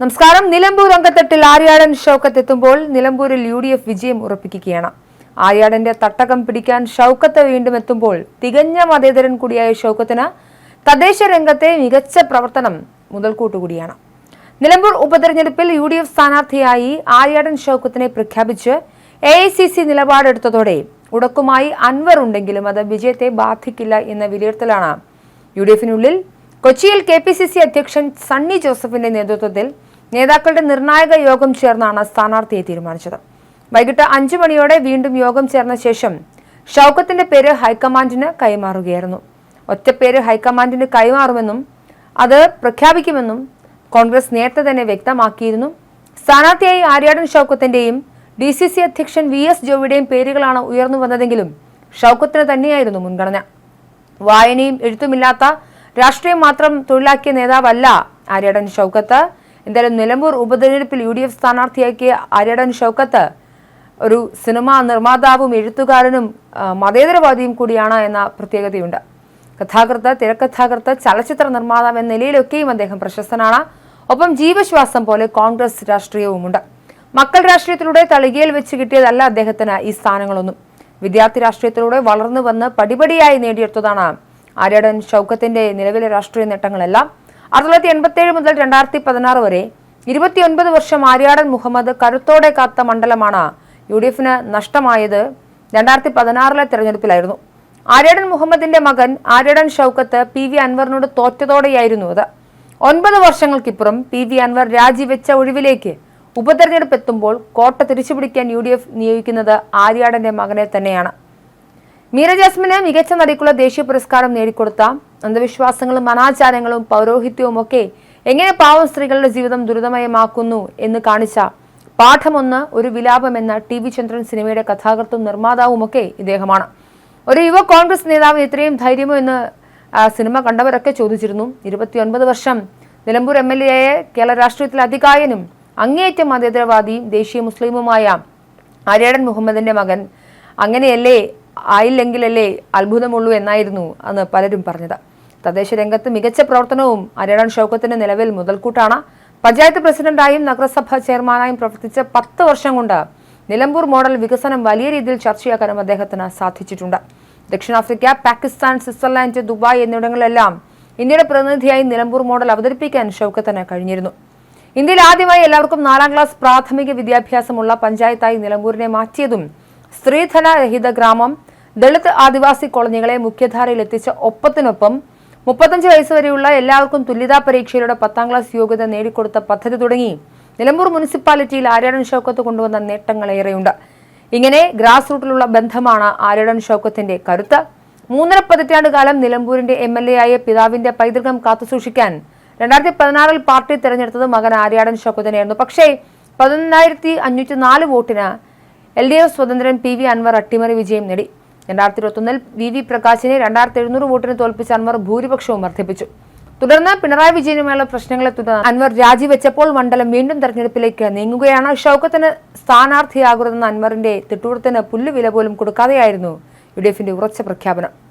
നമസ്കാരം. നിലമ്പൂർ അങ്കത്തട്ടിൽ ആര്യാടൻ ഷൗക്കത്ത് എത്തുമ്പോൾ നിലമ്പൂരിൽ യു ഡി എഫ് വിജയം ഉറപ്പിക്കുകയാണ്. ആര്യാടന്റെ തട്ടകം പിടിക്കാൻ ഷൗക്കത്ത് വീണ്ടും എത്തുമ്പോൾ തികഞ്ഞ മതേതരൻ കൂടിയായ ഷൗക്കത്തിന് തദ്ദേശ രംഗത്തെ മികച്ച പ്രവർത്തനം മുതൽക്കൂട്ടുകൂടിയാണ്. നിലമ്പൂർ ഉപതെരഞ്ഞെടുപ്പിൽ യു ഡി എഫ് സ്ഥാനാർത്ഥിയായി ആര്യാടൻ ഷൗക്കത്തിനെ പ്രഖ്യാപിച്ച് എ ഐ സി സി നിലപാടെടുത്തതോടെ ഉടക്കുമായി അൻവർ ഉണ്ടെങ്കിലും അത് വിജയത്തെ ബാധിക്കില്ല എന്ന വിലയിരുത്തലാണ് യു ഡി എഫിനുള്ളിൽ കൊച്ചിയിൽ കെ പി സി സി അധ്യക്ഷൻ സണ്ണി ജോസഫിന്റെ നേതൃത്വത്തിൽ നേതാക്കളുടെ നിർണായക യോഗം ചേർന്നാണ് സ്ഥാനാർത്ഥിയെ തീരുമാനിച്ചത്. വൈകിട്ട് അഞ്ചു മണിയോടെ വീണ്ടും യോഗം ചേർന്ന ശേഷം ഷൌക്കത്തിന്റെ പേര് ഹൈക്കമാൻഡിന് കൈമാറുകയായിരുന്നു. ഒറ്റപ്പേര് ഹൈക്കമാൻഡിന് കൈമാറുമെന്നും അത് പ്രഖ്യാപിക്കുമെന്നും കോൺഗ്രസ് നേരത്തെ തന്നെ വ്യക്തമാക്കിയിരുന്നു. സ്ഥാനാർത്ഥിയായി ആര്യാടൻ ഷൌക്കത്തിന്റെയും ഡി സി സി അധ്യക്ഷൻ വി എസ് ജോവിയുടെയും പേരുകളാണ് ഉയർന്നു വന്നതെങ്കിലും ഷൌക്കത്തിന് തന്നെയായിരുന്നു മുൻഗണന. വായനയും എഴുത്തുമില്ലാത്ത രാഷ്ട്രീയം മാത്രം തൊഴിലാക്കിയ നേതാവല്ല ആര്യാടൻ ഷൗക്കത്ത്. എന്തായാലും നിലമ്പൂർ ഉപതെരഞ്ഞെടുപ്പിൽ യു ഡി എഫ് സ്ഥാനാർത്ഥിയാക്കിയ അരടൻ ഷൗക്കത്ത് ഒരു സിനിമാ നിർമ്മാതാവും എഴുത്തുകാരനും മതേതരവാദിയും കൂടിയാണ് എന്ന പ്രത്യേകതയുണ്ട്. കഥാകൃത്ത് തിരക്കഥാകൃത്ത് ചലച്ചിത്ര നിർമ്മാതാവ് എന്ന നിലയിലൊക്കെയും അദ്ദേഹം പ്രശസ്തനാണ്. ഒപ്പം ജീവശ്വാസം പോലെ കോൺഗ്രസ് രാഷ്ട്രീയവുമുണ്ട്. മക്കൾ രാഷ്ട്രീയത്തിലൂടെ തളികയിൽ വെച്ച് കിട്ടിയതല്ല അദ്ദേഹത്തിന് ഈ സ്ഥാനങ്ങളൊന്നും. വിദ്യാർത്ഥി രാഷ്ട്രീയത്തിലൂടെ വളർന്നു വന്ന് പടിപടിയായി നേടിയെടുത്തതാണ് ആര്യാടൻ ഷൗക്കത്തിന്റെ നിലവിലെ രാഷ്ട്രീയ നേട്ടങ്ങളെല്ലാം. ആയിരത്തി തൊള്ളായിരത്തി എൺപത്തി മുതൽ രണ്ടായിരത്തി പതിനാറ് വരെ ഇരുപത്തിയൊൻപത് വർഷം ആര്യാടൻ മുഹമ്മദ് കരുത്തോടെ കാത്ത മണ്ഡലമാണ് യു ഡി എഫിന് നഷ്ടമായത് രണ്ടായിരത്തി പതിനാറിലെ തെരഞ്ഞെടുപ്പിലായിരുന്നു. ആര്യാടൻ മുഹമ്മദിന്റെ മകൻ ആര്യാടൻ ഷൗക്കത്ത് പി വി അൻവറിനോട് തോറ്റതോടെയായിരുന്നു അത്. ഒൻപത് വർഷങ്ങൾക്കിപ്പുറം പി വി അൻവർ രാജിവെച്ച ഒഴിവിലേക്ക് ഉപതെരഞ്ഞെടുപ്പ് എത്തുമ്പോൾ കോട്ട തിരിച്ചുപിടിക്കാൻ യു ഡി എഫ് നിയോഗിക്കുന്നത് ആര്യാടന്റെ മകനെ തന്നെയാണ്. മീര ജാസ്മിന് മികച്ച നടിക്കുള്ള ദേശീയ പുരസ്കാരം നേടിക്കൊടുത്ത അന്ധവിശ്വാസങ്ങളും അനാചാരങ്ങളും പൗരോഹിത്യവും ഒക്കെ എങ്ങനെ പാവം സ്ത്രീകളുടെ ജീവിതം ദുരിതമയമാക്കുന്നു എന്ന് കാണിച്ച പാഠമൊന്ന് ഒരു വിലാപം എന്ന ടി വി ചന്ദ്രൻ സിനിമയുടെ കഥാകൃത്തും നിർമ്മാതാവുമൊക്കെ ഇദ്ദേഹമാണ്. ഒരു യുവ കോൺഗ്രസ് നേതാവ് ഇത്രയും ധൈര്യമോ എന്ന് സിനിമ കണ്ടവരൊക്കെ ചോദിച്ചിരുന്നു. ഇരുപത്തിയൊൻപത് വർഷം നിലമ്പൂർ എം എൽ എയെ കേരള രാഷ്ട്രീയത്തിലെ അധികായനും അങ്ങേയറ്റം മതേതരവാദിയും ദേശീയ മുസ്ലിമുമായ ആര്യാടൻ മുഹമ്മദിന്റെ മകൻ. അങ്ങനെയല്ലേ? ആയില്ലെങ്കിലല്ലേ അത്ഭുതമുള്ളൂ എന്നായിരുന്നു അന്ന് പലരും പറഞ്ഞത്. തദ്ദേശ രംഗത്ത് മികച്ച പ്രവർത്തനവും ആര്യാടൻ ഷൗക്കത്തിന് നിലവിൽ മുതൽക്കൂട്ടാണ്. പഞ്ചായത്ത് പ്രസിഡന്റായും നഗരസഭ ചെയർമാനായും പ്രവർത്തിച്ച പത്ത് വർഷം കൊണ്ട് നിലമ്പൂർ മോഡൽ വികസനം വലിയ രീതിയിൽ ചർച്ചയാക്കാനും അദ്ദേഹത്തിന് സാധിച്ചിട്ടുണ്ട്. ദക്ഷിണാഫ്രിക്ക പാകിസ്ഥാൻ സ്വിറ്റ്സർലാൻഡ് ദുബായ് എന്നിവിടങ്ങളിലെല്ലാം ഇന്ത്യയുടെ പ്രതിനിധിയായി നിലമ്പൂർ മോഡൽ അവതരിപ്പിക്കാൻ ഷൗക്കത്തിന് കഴിഞ്ഞിരുന്നു. ഇന്ത്യയിൽ ആദ്യമായി എല്ലാവർക്കും നാലാം ക്ലാസ് പ്രാഥമിക വിദ്യാഭ്യാസമുള്ള പഞ്ചായത്തായി നിലമ്പൂരിനെ മാറ്റിയതും സ്ത്രീധന രഹിത ഗ്രാമം ദളിത് ആദിവാസി കോളനികളെ മുഖ്യധാരയിലെത്തിച്ച ഒപ്പത്തിനൊപ്പം മുപ്പത്തഞ്ച് വയസ്സ് വരെയുള്ള എല്ലാവർക്കും തുല്യതാ പരീക്ഷയിലൂടെ പത്താം ക്ലാസ് യോഗ്യത നേടിക്കൊടുത്ത പദ്ധതി തുടങ്ങി. നിലമ്പൂർ മുനിസിപ്പാലിറ്റിയിൽ ആര്യാടൻ ഷൗക്കത്ത് കൊണ്ടുവന്ന നേട്ടങ്ങളേറെയുണ്ട് ഇങ്ങനെ ഗ്രാസ് റൂട്ടിലുള്ള ബന്ധമാണ് ആര്യാടൻ ഷൗക്കത്തിന്റെ കരുത്ത്. മൂന്നര പതിറ്റാണ്ട് കാലം നിലമ്പൂരിന്റെ എം എൽ എ ആയ പിതാവിന്റെ പൈതൃകം കാത്തുസൂക്ഷിക്കാൻ രണ്ടായിരത്തി പതിനാറിൽ പാർട്ടി തെരഞ്ഞെടുത്തത് മകൻ ആര്യാടൻ ഷൗക്കത്തിനെയായിരുന്നു പക്ഷേ പതിനൊന്നായിരത്തി അഞ്ഞൂറ്റി നാല് വോട്ടിന് എൽ ഡി എഫ് സ്വതന്ത്രൻ പി വി അൻവർ അട്ടിമറി വിജയം നേടി. രണ്ടായിരത്തി ഇരുപത്തൊന്നിൽ വി വി പ്രകാശിനെ രണ്ടായിരത്തി എഴുന്നൂറ് വോട്ടിന് തോൽപ്പിച്ച അൻവർ ഭൂരിപക്ഷവും വർദ്ധിപ്പിച്ചു. തുടർന്ന് പിണറായി വിജയനുമായുള്ള പ്രശ്നങ്ങളെ തുടർന്ന് അൻവർ രാജിവെച്ചപ്പോൾ മണ്ഡലം വീണ്ടും തെരഞ്ഞെടുപ്പിലേക്ക് നീങ്ങുകയാണ്. ഷൗക്കത്തിന് സ്ഥാനാർത്ഥിയാകരുതെന്ന അൻവറിന്റെ തിട്ടൂർത്തിന് പുല്ലുവില പോലും കൊടുക്കാതെയായിരുന്നു യു ഡി എഫിന്റെ ഉറച്ച പ്രഖ്യാപനം.